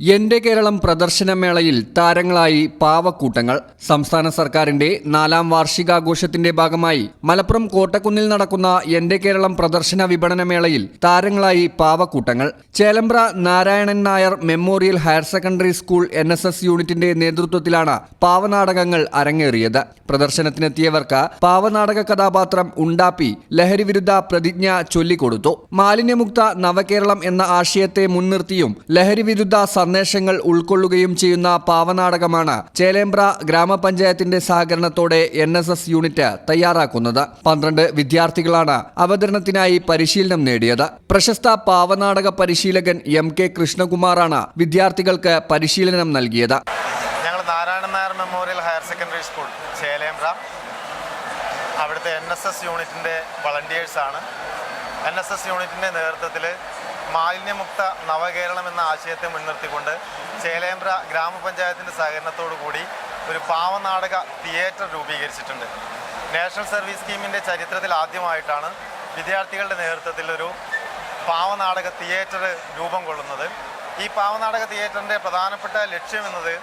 എന്റെ കേരളം പ്രദർശനമേളയിൽ താരങ്ങളായി പാവക്കൂട്ടങ്ങൾ. സംസ്ഥാന സർക്കാരിന്റെ നാലാം വാർഷികാഘോഷത്തിന്റെ ഭാഗമായി മലപ്പുറം കോട്ടക്കുന്നിൽ നടക്കുന്ന എന്റെ കേരളം പ്രദർശന വിപണന മേളയിൽ താരങ്ങളായി പാവക്കൂട്ടങ്ങൾ. Chelembra Narayanan Nair memorial higher secondary school N S S യൂണിറ്റിന്റെ നേതൃത്വത്തിലാണ് പാവനാടകങ്ങൾ അരങ്ങേറിയത്. പ്രദർശനത്തിനെത്തിയവർക്ക് പാവനാടക കഥാപാത്രം ഉണ്ടാപ്പി ലഹരിവിരുദ്ധ പ്രതിജ്ഞ ചൊല്ലിക്കൊടുത്തു. മാലിന്യമുക്ത നവകേരളം എന്ന ആശയത്തെ മുൻനിർത്തിയും ലഹരിവിരുദ്ധ സന്ദേശങ്ങൾ ഉൾക്കൊള്ളുകയും ചെയ്യുന്ന പാവനാടകമാണ് ചേലേമ്പ്ര ഗ്രാമപഞ്ചായത്തിന്റെ സഹകരണത്തോടെ എൻ എസ് എസ് യൂണിറ്റ് തയ്യാറാക്കുന്നത്. പന്ത്രണ്ട് വിദ്യാർത്ഥികളാണ് അവതരണത്തിനായി പരിശീലനം നേടിയത്. പ്രശസ്ത പാവനാടക പരിശീലകൻ എം കെ കൃഷ്ണകുമാറാണ് വിദ്യാർത്ഥികൾക്ക് പരിശീലനം നൽകിയത്. ഞങ്ങൾ Narayanan Nair memorial higher secondary school Chelembra. അവിടുത്തെ എൻ എസ് എസ് യൂണിറ്റിന്റെ വളണ്ടിയേഴ്സാണ്. എൻ എസ് എസ് യൂണിറ്റിന്റെ നേതൃത്വത്തിൽ മാലിന്യമുക്ത നവകേരളം എന്ന ആശയത്തെ മുൻനിർത്തിക്കൊണ്ട് ചേലേമ്പ്ര ഗ്രാമപഞ്ചായത്തിന്റെ സഹകരണത്തോടു കൂടി ഒരു പാവനാടക തിയേറ്റർ രൂപീകരിച്ചിട്ടുണ്ട്. നാഷണൽ സർവീസ് സ്കീമിന്റെ ചരിത്രത്തിൽ ആദ്യമായിട്ടാണ് വിദ്യാർത്ഥികളുടെ നേതൃത്വത്തിൽ ഒരു പാവനാടക തിയേറ്റർ രൂപം കൊള്ളുന്നത്. ഈ പാവനാടക തിയേറ്ററിന്റെ പ്രധാനപ്പെട്ട ലക്ഷ്യമെന്നത്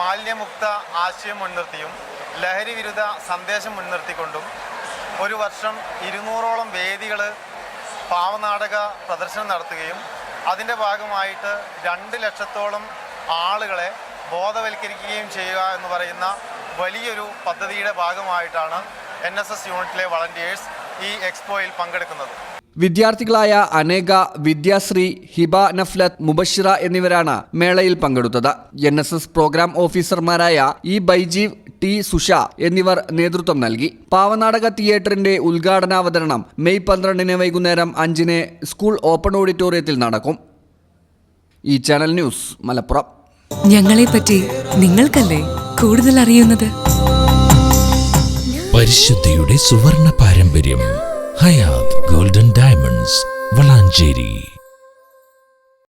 മാലിന്യമുക്ത ആശയം മുൻനിർത്തിയും ലഹരി വിരുദ്ധ സന്ദേശം മുൻനിർത്തിക്കൊണ്ടും ഒരു വർഷം ഇരുന്നൂറോളം വേദികൾ പാവനാടക പ്രദർശനം നടത്തുകയും അതിന്റെ ഭാഗമായിട്ട് രണ്ട് ലക്ഷത്തോളം ആളുകളെ ബോധവൽക്കരിക്കുകയും ചെയ്യുക എന്ന് പറയുന്ന വലിയൊരു പദ്ധതിയുടെ ഭാഗമായിട്ടാണ് എൻ എസ് എസ് യൂണിറ്റിലെ വളണ്ടിയേഴ്സ് ഈ എക്സ്പോയിൽ പങ്കെടുക്കുന്നത്. വിദ്യാർത്ഥികളായ അനേക വിദ്യാശ്രീ ഹിബ നഫ്ലത്ത് മുബഷിറ എന്നിവരാണ് മേളയിൽ പങ്കെടുത്തത്. എൻ എസ് എസ് പ്രോഗ്രാം ഓഫീസർമാരായ ഇ ബൈജീവ് ടി സുഷ എന്നിവർ നേതൃത്വം നൽകി. പാവനാടക തിയേറ്ററിന്റെ ഉദ്ഘാടനാവതരണം മെയ് പന്ത്രണ്ടിന് വൈകുന്നേരം അഞ്ചിന് സ്കൂൾ ഓപ്പൺ ഓഡിറ്റോറിയത്തിൽ നടക്കും. ഈ ചാനൽ ന്യൂസ് മലപ്പുറം. ഞങ്ങളെ പറ്റി നിങ്ങൾക്കല്ലേ കൂടുതൽ അറിയുന്നത്? പരിശുദ്ധിയുടെ സുവർണ പാരമ്പര്യം ഹയാത് ഗോൾഡൻ ഡയമണ്ട്സ് വളാഞ്ചേരി.